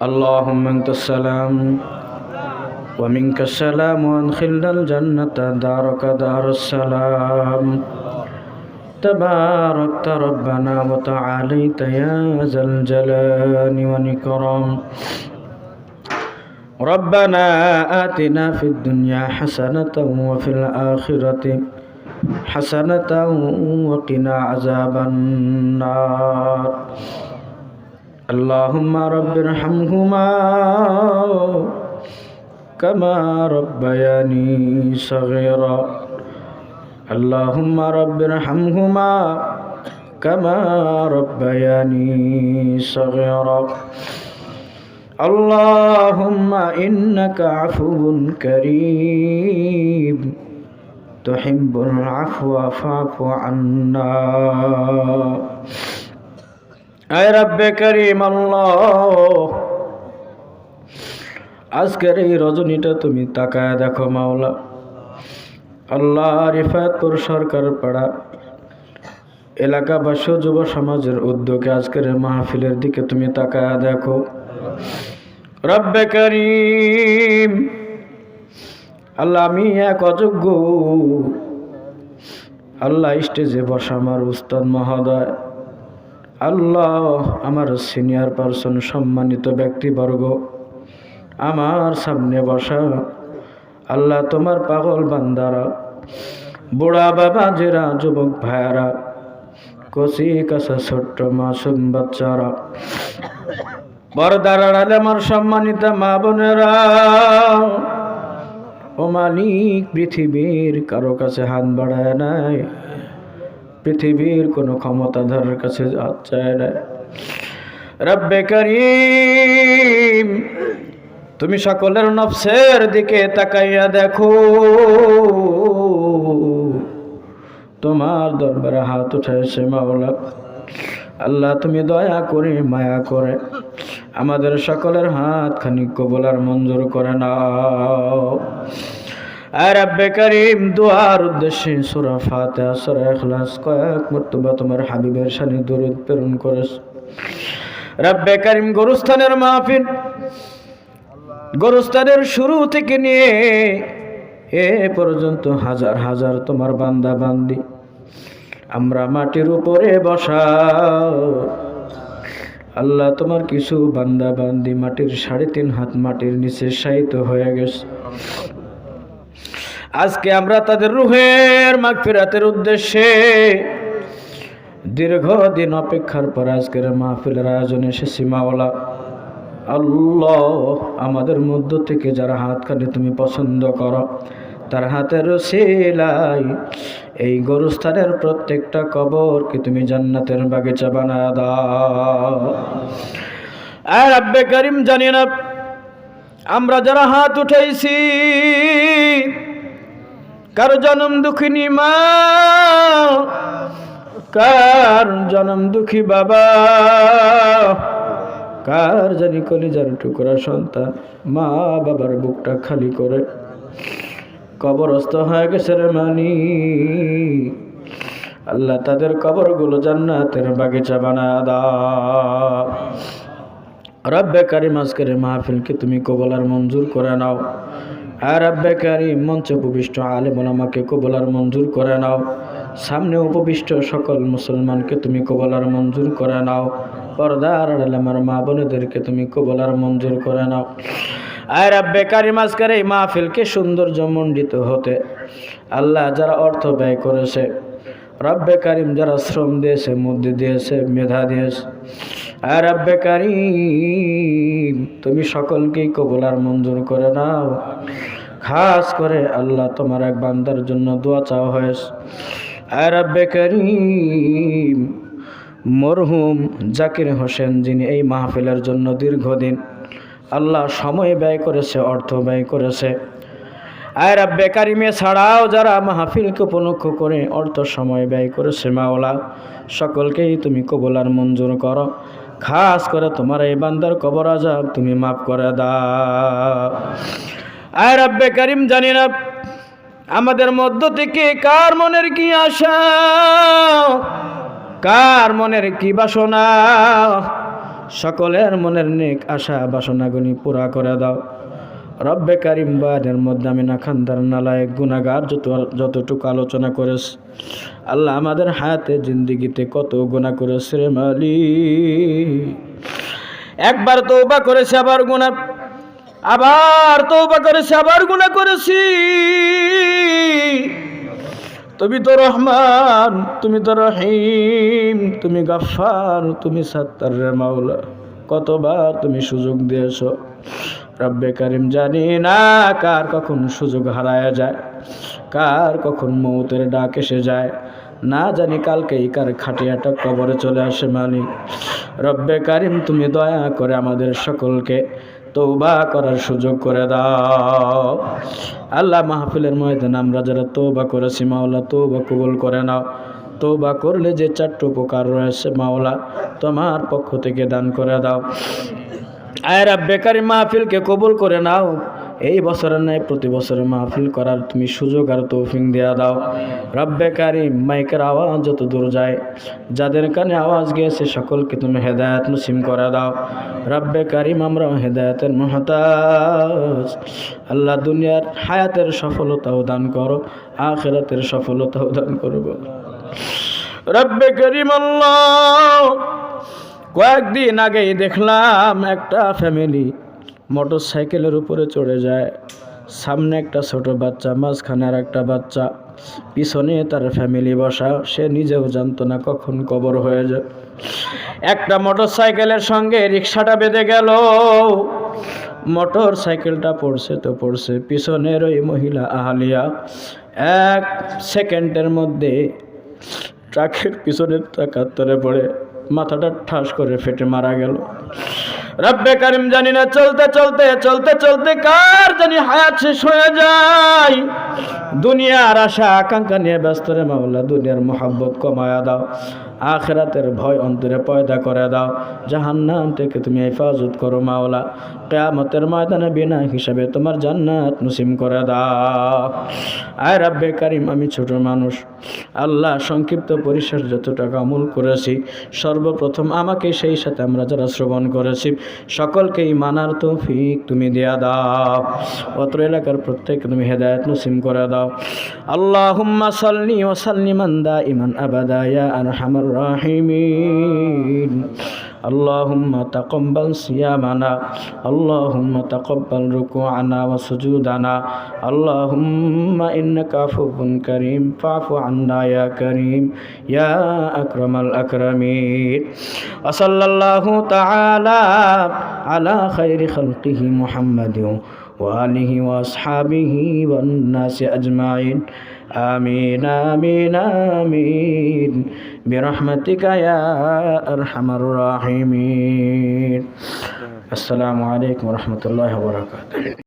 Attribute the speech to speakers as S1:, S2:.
S1: اللهم أنت السلام ومنك السلام وأدخلنا الجنة دارك دار السلام. تباركت ربنا وتعاليت يا ذا الجلال والإكرام. ربنا آتنا في الدنيا حسنة وفي الآخرة حسنة وقنا عذاب النار. اللهم رب ارحمهما كما ربياني صغيرا. اللهم رب ارحمهما كما ربياني صغيرا. اللهم إنك عفو كريم. تحب العفو فاعف عنا. রব্বে করিম আজকের এই রজনীটা তুমি তাকায় দেখো মাওলা। আল্লাহ রিফায়তপুর সরকার পাড়া এলাকাবাসী যুব সমাজের উদ্যোগে আজকের মাহফিলের দিকে তুমি তাকায় দেখো। রব্বে করিম, আল্লাহ আমি এক অযোগ্য। আল্লাহ স্টেজে বসা আমার উস্তাদ মহোদয়। আল্লাহ আমার সিনিয়র পারসন সম্মানিত ব্যক্তিবর্গ, আমার সামনে বসা। আল্লাহ তোমার পাগল বান্দারা, বুড়া বাবা জেরা, যুবক ভাইয়ারা, কচি কাছা ছোট্ট মাসুম বাচ্চারা বরদার আড়ালে আমার সম্মানিত মা বোনেরা, ও মালিক পৃথিবীর কারও কাছে হাত বাড়ায় নাই। পৃথিবীর কোনো ক্ষমতাধরের কাছে চায় না। রব্বে করিম, তুমি সকলের নফসের দিকে তাকাইয়া দেখো। তোমার দরবারে হাত উঠাইছে মাওলা। আল্লাহ, তুমি দয়া করে মায়া করে আমাদের সকলের হাত খানি কবলার মঞ্জুর করে নাও। আর আব্বে করিম, দুয়ার উদ্দেশ্যে সুরা ফাতিহা, সুরা ইখলাস কয়েক মর্তবা তোমার হাবিবের শানে দরুদ প্রেরণ করেছ। রব্বে করিম, গরুস্থানের মাহফিল গরুস্থানের শুরু থেকে নিয়ে এ পর্যন্ত হাজার হাজার তোমার বান্দা বান্দি আমরা মাটির উপরে বসা। আল্লাহ তোমার কিছু বান্দা বান্দি মাটির সাড়ে তিন হাত মাটির নিচে শায়িত হয়ে গেছে। আজকে আমরা তাদের রুহের মাগফিরাতের উদ্দেশ্যে দীর্ঘদিন অপেক্ষার পর আজকের মাহফিলের আয়োজনে এসেছি মাওলা। আল্লাহ আমাদের মধ্য থেকে যারা হাতখানি তুমি পছন্দ করো, তার হাতের সেলাই এই গরুস্থানের প্রত্যেকটা কবরকে তুমি জান্নাতের বাগিচা বানা দাও। আর জানি না আমরা যারা হাত উঠাইছি কার জনম দুঃখিনী মা, কার জনম দুঃখী বাবা, কার জানি কলিজার টুকরা সন্তান, মা বাবার বুকটা খালি করে। কবরস্থ হয়ে গেছে রে মানি। আল্লাহ তাদের কবরগুলো জান্নাতের বাগিচা বানা দা রব্বে কারিম আজকের মাহফিলকে তুমি কবলার মঞ্জুর করে নাও। আর কারিম মঞ্চে উপবিষ্ট আলেমন আমাকে কবলার মঞ্জুর করে নাও। সামনে উপবিষ্ট সকল মুসলমানকে তুমি কবলার মঞ্জুর করে নাও। পর্দার আমার মা বোনেদেরকে তুমি কবলার মঞ্জুর করে নাও। আর রব্বে কারিম, আজকের এই মাহফিলকে সৌন্দর্য মণ্ডিত হতে আল্লাহ যারা অর্থ ব্যয় করেছে রব্বে কারিম যারা শ্রম দিয়েছে মধ্যে দিয়েছে, মেধা দিয়েছে। আর রব্বে কারিম, তুমি সকলকেই কবলার মঞ্জুর করে নাও। খাস করে আল্লাহ তোমার এক বান্দার জন্য দোয়া চাওয়া হয়েছে। আর রব্বে কারিম, মরহুম জাকির হোসেন যিনি এই মাহফিলের জন্য দীর্ঘদিন আল্লাহ সময় ব্যয় করেছে, অর্থ ব্যয় করেছে। আর রব্বে কারিমে ছাড়াও যারা মাহফিলকে উপলক্ষ করে অর্থ সময় ব্যয় করেছে, মাওলা, সকলকেই তুমি কবলার মঞ্জুর করো। খাস করে তোমার এই বান্দার কবর আজাব তুমি মাফ করে দাও। আর রব্বে কারিম, জানি না আমাদের মধ্য থেকে কার মনের কি আশা, কার মনের কি বাসনা, সকলের মনের নেক আশা বাসনাগুনি পুরা করে দাও। রব্বে কারিম বাদের মধ্যে আমি না খান্দার নালায় গুণাগার যত যতটুকু আলোচনা করেছ। আল্লাহ আমাদের হায়াতে, জিন্দিগিতে কত গুণা করেছে রে মালি একবার তৌবা করেছে, আবার গুণা আবার তৌবা করেছে, আবার গুণা করেছি। তুমি তো রহমান, তুমি তো রহিম, তুমি গাফার তুমি সাত্তার রে মাওলা। কতবার তুমি সুযোগ দিয়েছ। রব্বে করিম জানি না কার কখন সুযোগ হারায় যায়, কার কখন মৌতের ডাক এসে যায়। না জানি কালকেই কার খাটিয়াটা কবরে চলে আসে মালিক। রব্বে কারিম, তুমি দয়া করে আমাদের সকলকে তৌবা করার সুযোগ করে দাও। আল্লাহ মাহফিলের ময়দান আমরা যারা তৌবা করেছি, মাওলা তৌবা কবুল করে নাও। তৌবা করলে যে চারটি উপকার রয়েছে মাওলা, তোমার পক্ষ থেকে দান করে দাও। আয় রাব্বে কারিম মাহফিলকে কবুল করে নাও। এই বছরের নাই প্রতি বছরে মাহফিল করার তুমি সুযোগ আর তৌফিক দেয়া দাও। রব্বে কারিম মাইকের আওয়াজ যত দূর যায়, যাদের কানে আওয়াজ গিয়েছে সকলকে তুমি হেদায়ত নসিম করে দাও। রব্বে কারিম আমরা হেদায়তের মহতাজ। আল্লাহ দুনিয়ার হায়াতের সফলতাও দান করো, আখেরাতের সফলতাও দান করব রব্বে করিম আল্লাহ কয়েকদিন আগেই দেখলাম একটা ফ্যামিলি মোটর সাইকেলের উপরে চড়ে যায়। সামনে একটা ছোট বাচ্চা, মাঝখানে আর একটা বাচ্চা। পিছনে তার ফ্যামিলি বসা, সে নিজেও জানতো না কখন কবর হয়ে যায়। একটা মোটর সাইকেলের সঙ্গে রিক্সাটা বেঁধে গেল। মোটর সাইকেলটা পড়ছে তো পড়ছে। পিছনের ওই মহিলা আহালিয়া এক সেকেন্ডের মধ্যে ট্রাকের পিছনের টাকাত্তরে পড়ে। মাথাটা ঠাস করে ফেটে মারা গেল। রব্বে কারিম জানি না চলতে চলতে চলতে চলতে কার জানি হায়াত শেষ হয়ে যায়। দুনিয়ার আশা, আকাঙ্ক্ষা নিয়ে ব্যস্ত রে মাওলা, দুনিয়ার মোহাব্বত কমায়া দাও। আখেরাতের ভয় অন্তরে পয়দা করে দাও। জাহান্নাম থেকে তুমি হেফাজত করো, মাওলা। কেয়ামতের ময়দানে বিনা হিসাবে তোমার জান্নাত নসিম করে দাও। আয় রাব্বে কারিম, আমি ছোট মানুষ। আল্লাহ সংক্ষিপ্ত পরিশেষ যত টাকা আমল করেছি, সর্বপ্রথম আমাকে সেই সাথে আমরা যারা শ্রবণ করেছি, সকলকেই মানার তৌফিক তুমি দেয়া দাও। অত্র এলাকার প্রত্যেক তুমি হেদায়ত নসিম করে দাও। আল্লাহুম্মা সাল্লি ওয়া সাল্লিমান দাইমান আবাদা, ইয়া আরহামার الراحمين اللهم تقبل صيامنا اللهم تقبل ركوعنا وسجودنا اللهم إنك عفو كريم فاعف عنا يا كريم يا أكرم الأكرمين وصلى الله تعالى على خير خلقه محمد وآله وأصحابه والناس أجمعين آمين آمين آمين برحمتك يا أرحم الراحمين السلام عليكم ورحمة الله وبركاته